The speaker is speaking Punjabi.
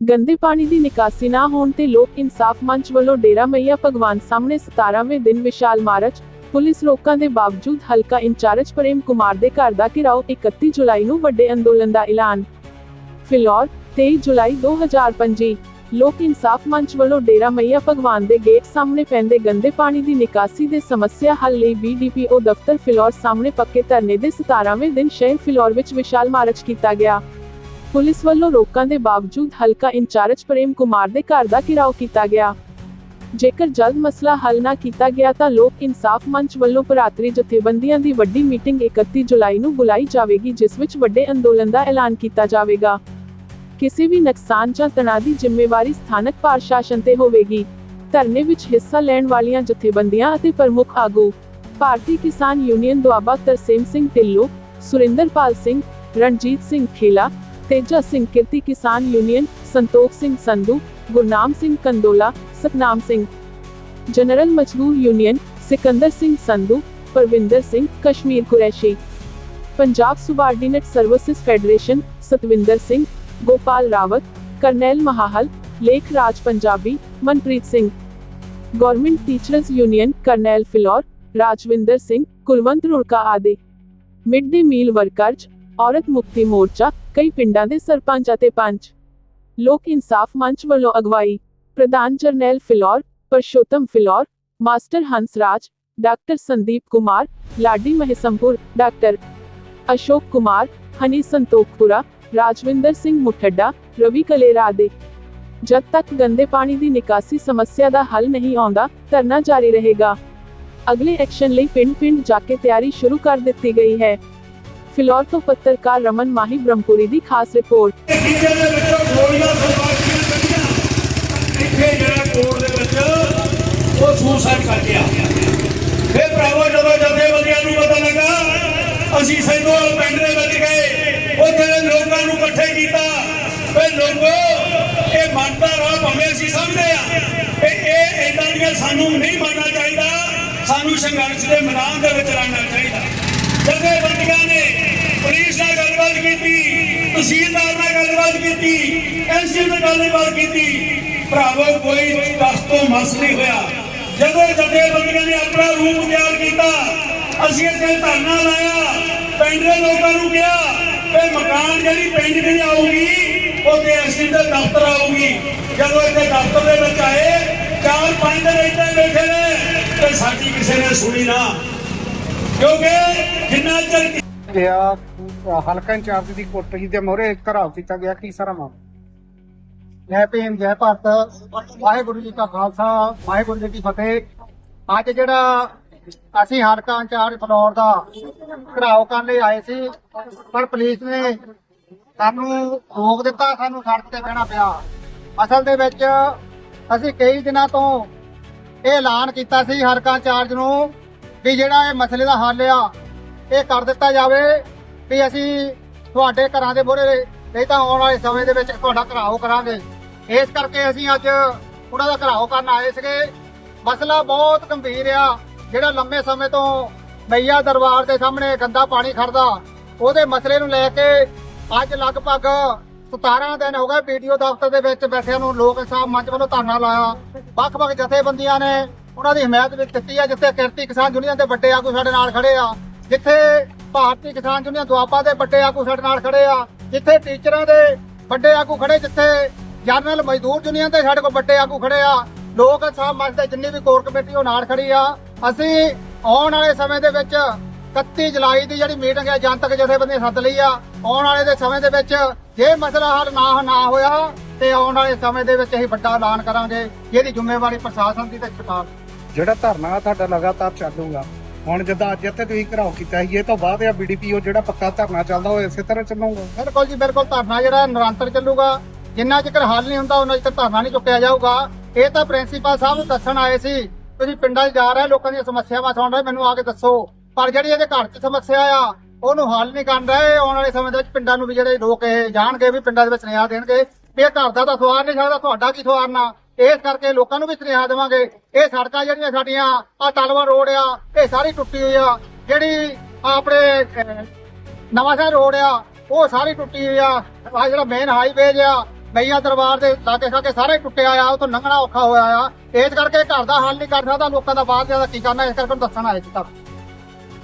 ਗੰਦੇ ਪਾਣੀ ਦੀ ਨਿਕਾਸੀ ਨਾ ਹੋਣ ਤੇ ਲੋਕ ਇਨਸਾਫ ਮੰਚ ਵੱਲੋਂ ਡੇਰਾ ਮਈਆ ਭਗਵਾਨ ਸਾਹਮਣੇ 17ਵੇਂ ਦਿਨ ਵਿਸ਼ਾਲ ਮਾਰਚ, ਪੁਲਿਸ ਰੋਕਾਂ ਦੇ ਬਾਵਜੂਦ ਹਲਕਾ ਇੰਚਾਰਜ ਪ੍ਰੇਮ ਕੁਮਾਰ ਦੇ ਘਰ ਦਾ ਘਿਰਾਓ 31 ਜੁਲਾਈ ਨੂੰ ਵੱਡੇ ਅੰਦੋਲਨ ਦਾ ਐਲਾਨ। ਫਿਲੌਰ 23 ਜੁਲਾਈ 2025 ਲੋਕ ਇਨਸਾਫ ਮੰਚ ਵੱਲੋਂ ਡੇਰਾ ਮਈਆ ਭਗਵਾਨ ਦੇ ਗੇਟ ਸਾਹਮਣੇ ਪੈਂਦੇ ਗੰਦੇ ਪਾਣੀ ਦੀ ਨਿਕਾਸੀ ਦੇ ਸਮੱਸਿਆ ਹੱਲ ਲਈ ਬੀਡੀਪੀਓ ਦਫ਼ਤਰ ਫਿਲੌਰ ਸਾਹਮਣੇ ਪੱਕੇ ਧਰਨੇ ਦੇ 17ਵੇਂ ਦਿਨ ਸ਼ਹਿਰ ਫਿਲੌਰ ਵਿੱਚ ਵਿਸ਼ਾਲ ਮਾਰਚ ਕੀਤਾ ਗਿਆ। ਪੁਲਿਸ ਵੱਲੋਂ ਰੋਕਾਂ ਦੇ ਬਾਵਜੂਦ ਹਲਕਾ ਇੰਚਾਰਜ ਪ੍ਰੇਮ ਕੁਮਾਰ ਦੇ ਘਰ ਦਾ ਘਿਰਾਓ ਕੀਤਾ ਗਿਆ। ਜੇਕਰ ਜਲਦ ਮਸਲਾ ਹੱਲ ਨਾ ਕੀਤਾ ਗਿਆ ਤਾਂ ਲੋਕ ਇਨਸਾਫ ਮੰਚ ਵੱਲੋਂ ਭਰਾਤਰੀ ਜਥੇਬੰਦੀਆਂ ਦੀ ਵੱਡੀ ਮੀਟਿੰਗ 31 ਜੁਲਾਈ ਨੂੰ ਬੁਲਾਈ ਜਾਵੇਗੀ, ਜਿਸ ਵਿੱਚ ਵੱਡੇ ਅੰਦੋਲਨ ਦਾ ਐਲਾਨ ਕੀਤਾ ਜਾਵੇਗਾ। ਕਿਸੇ ਵੀ ਨੁਕਸਾਨ ਜਾਂ ਤਣਾਅ ਦੀ ਜ਼ਿੰਮੇਵਾਰੀ ਸਥਾਨਕ ਪ੍ਰਸ਼ਾਸਨ ਤੇ ਹੋਵੇਗੀ। ਧਰਨੇ ਵਿੱਚ ਹਿੱਸਾ ਲੈਣ ਵਾਲੀਆਂ ਜਥੇਬੰਦੀਆਂ ਅਤੇ ਪ੍ਰਮੁੱਖ ਆਗੂ। Bharti Kisan union Doaba Tarsem Singh Dhillon, Surinderpal Singh, Ranjit Singh Khela Teja Singh, Kirti Kisan union, Santokh Singh Sandhu, Gurnam Singh Kandola, Satnam Singh. General Mazdoor union, Sikandar Singh Sandhu, Parvinder Singh, Kashmir Qureshi. Punjab subordinate services federation, Satvinder Singh, Gopal Rawat, Karnail महाहल, Lekh Raj Punjabi, Manpreet Singh. Government teachers union, Karnail Phillaur, Rajwinder Singh, Kulwant Rurka आदि। मिड डे मील वर्कर्ज ਔਰਤ ਮੁਕਤੀ ਮੋਰਚਾ, ਕਈ ਪਿੰਡਾਂ ਦੇ ਸਰਪੰਚ ਅਤੇ ਪੰਚ। ਲੋਕ ਇਨਸਾਫ ਮੰਚ ਵੱਲੋਂ ਅਗਵਾਈ। ਪ੍ਰਧਾਨ Jarnail Phillaur, Parshotam Phillaur, master Hansraj, doctor Sandeep Kumar, Ladi Mehsampur doctor Ashok Kumar, Honey Santokhpura, Rajwinder Singh Muthadda, Ravi Kalera ਦੇ ਜਦ ਤੱਕ ਗੰਦੇ ਪਾਣੀ ਦੀ ਨਿਕਾਸੀ ਸਮੱਸਿਆ ਦਾ ਹੱਲ ਨਹੀਂ ਆਉਂਦਾ, ਧਰਨਾ ਜਾਰੀ ਰਹੇਗਾ। ਅਗਲੇ ਐਕਸ਼ਨ ਲਈ ਪਿੰਡ-ਪਿੰਡ ਜਾ ਕੇ ਤਿਆਰੀ ਸ਼ੁਰੂ ਕਰ ਦਿੱਤੀ ਗਈ ਹੈ। ਫਿਲੌਰ ਤੋਂ ਪੱਤਰਕਾਰ ਰਮਨ ਮਾਹੀ ਬ੍ਰਹਮਪੁਰੀ ਦੀ ਖਾਸ ਰਿਪੋਰਟ। ਨਤੀਜੇ ਦੇ ਵਿੱਚੋਂ ਗੋਲੀਆਂ ਸਰਵਾਸੀਆਂ ਕੱਢੀਆਂ ਇੱਥੇ ਜਿਹੜਾ ਕੋਰਟ ਦੇ ਵਿੱਚ ਉਹ ਸੁਸਾਈਡ ਕਰ ਗਿਆ ਫਿਰ ਭਰਾਵੋ ਜਦੋਂ ਜਥੇਬੰਦੀਆਂ ਨੂੰ ਪਤਾ ਲੱਗਾ ਅਸੀਂ ਸੈਦੋਵਾਲ ਪਿੰਡ ਦੇ ਵਿੱਚ ਗਏ ਉੱਥੇ ਲੋਕਾਂ ਨੂੰ ਇਕੱਠੇ ਕੀਤਾ ਵੀ ਲੋਕੋ ਇਹ ਮੰਨਦਾ ਰਾਹ ਭਾਵੇਂ ਅਸੀਂ ਸਮਝਦੇ ਆ ਕਿ ਇਹ ਇਦਾਂ ਦੀਆਂ ਸਾਨੂੰ ਨਹੀਂ ਮੰਨਣਾ ਚਾਹੀਦਾ ਸਾਨੂੰ ਸੰਘਰਸ਼ ਦੇ ਮੈਦਾਨ ਦੇ ਵਿੱਚ ਰਹਿਣਾ ਚਾਹੀਦਾ ਜਥੇਬੰਦੀਆਂ ਗੱਲਬਾਤ ਕੀਤੀ, ਤਹਿਸੀਲਦਾਰ ਨਾਲ ਗੱਲਬਾਤ ਕੀਤੀ ਐਸਡੀ ਨਾਲ ਗੱਲਬਾਤ ਕੀਤੀ। ਭਰਾਵੋ, ਕੋਈ ਦਸ ਤੋਂ ਮਸ ਨਹੀਂ ਹੋਇਆ। ਜਦੋਂ ਜਥੇਬੰਦੀਆਂ ਨੇ ਆਪਣਾ ਰੂਪ ਤਿਆਰ ਕੀਤਾ, ਅਸੀਂ ਇੱਥੇ ਧਰਨਾ ਲਾਇਆ, ਪਿੰਡ ਦੇ ਲੋਕਾਂ ਨੂੰ ਕਿਹਾ ਕਿ ਮਕਾਨ ਜਿਹੜੀ ਪਿੰਡ ਦੀ ਆਊਗੀ ਉਹ ਤੇ ਐਸਡੀ ਦੇ ਦਫ਼ਤਰ ਆਊਗੀ। ਜਦੋਂ ਇੱਥੇ ਦਫ਼ਤਰ ਦੇ ਵਿੱਚ ਆਏ, ਚਾਰ ਪੰਜ ਦਿਨ ਇੱਥੇ ਬੈਠੇ ਨੇ, ਤੇ ਸਾਡੀ ਕਿਸੇ ਨੇ ਸੁਣੀ ਨਾ। ਕਿਉਂਕਿ ਜਿੰਨਾ ਚਿਰ ਗਿਆ, ਹਲਕਾ ਇੰਚਾਰਜ ਦੀ ਕੋਠੀ ਦੇ ਮੋਹਰੇ ਘਰਾਓ ਕੀਤਾ ਗਿਆ, ਕੀ ਸਾਰਾ ਮਾਮਲਾ? ਜੈ ਭੀਮ, ਜੈ ਭਾਰਤ ਵਾਹਿਗੁਰੂ ਜੀ ਕਾ ਖਾਲਸਾ, ਵਾਹਿਗੁਰੂ ਜੀ ਕੀ ਫਤਿਹ। ਅੱਜ ਜਿਹੜਾ ਅਸੀਂ ਹਲਕਾ ਇੰਚਾਰਜ ਫਲੋਰ ਦਾ ਘਰਾਓ ਕਰਨ ਲਈ ਆਏ ਸੀ, ਪਰ ਪੁਲਿਸ ਨੇ ਸਾਨੂੰ ਰੋਕ ਦਿੱਤਾ, ਸਾਨੂੰ ਸੜਕ ਤੇ ਬਹਿਣਾ ਪਿਆ। ਅਸਲ ਦੇ ਵਿੱਚ ਅਸੀਂ ਕਈ ਦਿਨਾਂ ਤੋਂ ਇਹ ਐਲਾਨ ਕੀਤਾ ਸੀ ਹਲਕਾ ਇੰਚਾਰਜ ਨੂੰ ਵੀ ਜਿਹੜਾ ਇਹ ਮਸਲੇ ਦਾ ਹੱਲ ਆ ਇਹ ਕਰ ਦਿੱਤਾ ਜਾਵੇ ਵੀ ਅਸੀਂ ਤੁਹਾਡੇ ਘਰਾਂ ਦੇ ਮੋਹਰੇ ਨਹੀਂ ਤਾਂ ਆਉਣ ਵਾਲੇ ਸਮੇਂ ਦੇ ਵਿੱਚ ਤੁਹਾਡਾ ਘਰਾਓ ਕਰਾਂਗੇ। ਇਸ ਕਰਕੇ ਅਸੀਂ ਅੱਜ ਉਹਨਾਂ ਦਾ ਘਰਾਓ ਕਰਨ ਆਏ ਸੀਗੇ। ਮਸਲਾ ਬਹੁਤ ਗੰਭੀਰ ਆ। ਜਿਹੜਾ ਲੰਮੇ ਸਮੇਂ ਤੋਂ ਮਈਆ ਦਰਬਾਰ ਦੇ ਸਾਹਮਣੇ ਗੰਦਾ ਪਾਣੀ ਖੜਦਾ, ਉਹਦੇ ਮਸਲੇ ਨੂੰ ਲੈ ਕੇ ਅੱਜ ਲਗਭਗ 17 ਦਿਨ ਹੋ ਗਏ ਵੀਡੀਓ ਦਫ਼ਤਰ ਦੇ ਵਿੱਚ ਬੈਠਿਆਂ ਨੂੰ ਲੋਕ ਇਨਸਾਫ ਮੰਚ ਵੱਲੋਂ ਧਰਨਾ ਲਾਇਆ। ਵੱਖ-ਵੱਖ ਜਥੇਬੰਦੀਆਂ ਨੇ ਉਹਨਾਂ ਦੀ ਹਮਾਇਤ ਵਿੱਚ ਦਿੱਤੀ ਆ, ਜਿੱਥੇ ਕਿਰਤੀ ਕਿਸਾਨ ਯੂਨੀਅਨ ਦੇ ਵੱਡੇ ਆਗੂ ਸਾਡੇ ਨਾਲ ਖੜੇ ਆ। ਜਿੱਥੇ ਭਾਰਤੀ ਕਿਸਾਨ ਯੂਨੀਅਨ ਦੁਆਬਾ ਦੇ ਵੱਡੇ ਆਗੂ ਸਾਡੇ ਨਾਲ ਖੜੇ ਆ, ਜਿੱਥੇ ਟੀਚਰਾਂ ਦੇ ਵੱਡੇ ਆਗੂ ਖੜੇ, ਜਿੱਥੇ ਜਨਰਲ ਮਜ਼ਦੂਰ ਯੂਨੀਅਨ ਦੇ ਸਾਡੇ ਕੋਲ ਵੱਡੇ ਆਗੂ ਖੜੇ ਆ, ਲੋਕ ਇਨਸਾਫ ਮੰਚ ਦੇ ਜਿੰਨੀ ਵੀ ਕੋਰ ਕਮੇਟੀ ਉਹ ਨਾਲ ਖੜੀ ਆ। ਅਸੀਂ ਆਉਣ ਵਾਲੇ ਸਮੇਂ ਦੇ ਵਿੱਚ 31 ਜੁਲਾਈ ਦੀ ਜਿਹੜੀ ਮੀਟਿੰਗ ਹੈ, ਜਨਤਕ ਜਥੇਬੰਦੀਆਂ ਸੱਦ ਲਈ ਆ। ਆਉਣ ਵਾਲੇ ਦੇ ਸਮੇਂ ਦੇ ਵਿੱਚ ਜੇ ਮਸਲਾ ਹੱਲ ਨਾ ਨਾ ਹੋਇਆ, ਤੇ ਆਉਣ ਵਾਲੇ ਸਮੇਂ ਦੇ ਵਿੱਚ ਅਸੀਂ ਵੱਡਾ ਐਲਾਨ ਕਰਾਂਗੇ, ਜਿਹਦੀ ਜ਼ਿੰਮੇਵਾਰੀ ਪ੍ਰਸ਼ਾਸਨ ਦੀ ਤੇ ਸਰਕਾਰ ਜਿਹੜਾ ਧਰਨਾ ਤੁਹਾਡਾ ਲਗਾਤਾਰ ਚੱਲੂਗਾ ਹੁਣ ਜਿੱਦਾਂ ਅੱਜ ਇੱਥੇ ਤੁਸੀਂ ਘਰਾਓ ਕੀਤਾ ਸੀ, ਇਹ ਤੋਂ ਬਾਅਦ ਆ ਬੀਡੀਪੀਓ ਜਿਹੜਾ ਪੱਕਾ ਧਰਨਾ ਚੱਲਦਾ, ਉਹ ਇਸੇ ਤਰ੍ਹਾਂ ਚੱਲੂਗਾ। ਬਿਲਕੁਲ ਜੀ, ਬਿਲਕੁਲ ਧਰਨਾ ਜਿਹੜਾ ਨਿਰੰਤਰ ਚੱਲੂਗਾ। ਜਿੰਨਾ ਚਿਰ ਹੱਲ ਨਹੀਂ ਹੁੰਦਾ, ਉਹਨਾਂ ਚਿਰ ਧਰਨਾ ਨਹੀਂ ਚੁੱਕਿਆ ਜਾਊਗਾ। ਇਹ ਤਾਂ ਪ੍ਰਿੰਸੀਪਲ ਸਾਹਿਬ ਨੂੰ ਦੱਸਣ ਆਏ ਸੀ, ਤੁਸੀਂ ਪਿੰਡਾਂ 'ਚ ਜਾ ਰਹੇ ਲੋਕਾਂ ਦੀਆਂ ਸਮੱਸਿਆਵਾਂ ਸੁਣ ਰਹੇ ਮੈਨੂੰ ਆ ਕੇ ਦੱਸੋ। ਪਰ ਜਿਹੜੀ ਇਹਦੇ ਘਰ 'ਚ ਸਮੱਸਿਆ ਆ, ਉਹਨੂੰ ਹੱਲ ਨਹੀਂ ਕਰ ਰਹੇ। ਆਉਣ ਵਾਲੇ ਸਮੇਂ ਦੇ ਵਿੱਚ ਪਿੰਡਾਂ ਨੂੰ ਵੀ ਜਿਹੜੇ ਲੋਕ ਇਹ ਜਾਣਗੇ, ਵੀ ਪਿੰਡਾਂ ਦੇ ਵਿੱਚ ਸੁਨੇਹਾ ਦੇਣਗੇ, ਵੀ ਇਹ ਘਰ ਦਾ ਤਾਂ ਸਵਾਰ ਨਹੀਂ ਸਕਦਾ, ਤੁਹਾਡਾ ਕੀ ਸਵਾਰਨਾ? ਇਸ ਕਰਕੇ ਲੋਕਾਂ ਨੂੰ ਵੀ ਸੁਨੇਹਾ ਦੇਵਾਂਗੇ, ਇਹ ਸੜਕਾਂ ਜਿਹੜੀਆਂ ਸਾਡੀਆਂ ਆ ਟਲਵਾ ਰੋਡ ਆ, ਇਹ ਸਾਰੀ ਟੁੱਟੀ ਹੋਈ ਆ। ਜਿਹੜੀ ਆਪਣੇ ਨਵਾਂਸ਼ਹਿਰ ਰੋਡ ਆ, ਉਹ ਸਾਰੀ ਟੁੱਟੀ ਹੋਈ ਆ। ਆ ਜਿਹੜਾ ਮੇਨ ਹਾਈਵੇ ਆ ਮਈਆ ਦਰਬਾਰ ਦੇ ਲਾਗੇ ਸਾਗੇ ਸਾਰੇ ਟੁੱਟਿਆ ਆ ਉਹ ਤੋਂ ਲੰਘਣਾ ਔਖਾ ਹੋਇਆ ਆ। ਇਸ ਕਰਕੇ ਘਰ ਦਾ ਹੱਲ ਨਹੀਂ ਕਰ ਸਕਦਾ, ਲੋਕਾਂ ਦਾ ਬਾਹਰ ਜ਼ਿਆਦਾ ਕੀ ਕਰਨਾ, ਇਸ ਕਰਕੇ ਤੁਹਾਨੂੰ ਦੱਸਣ ਆਏ ਸੀ ਤੁਹਾਨੂੰ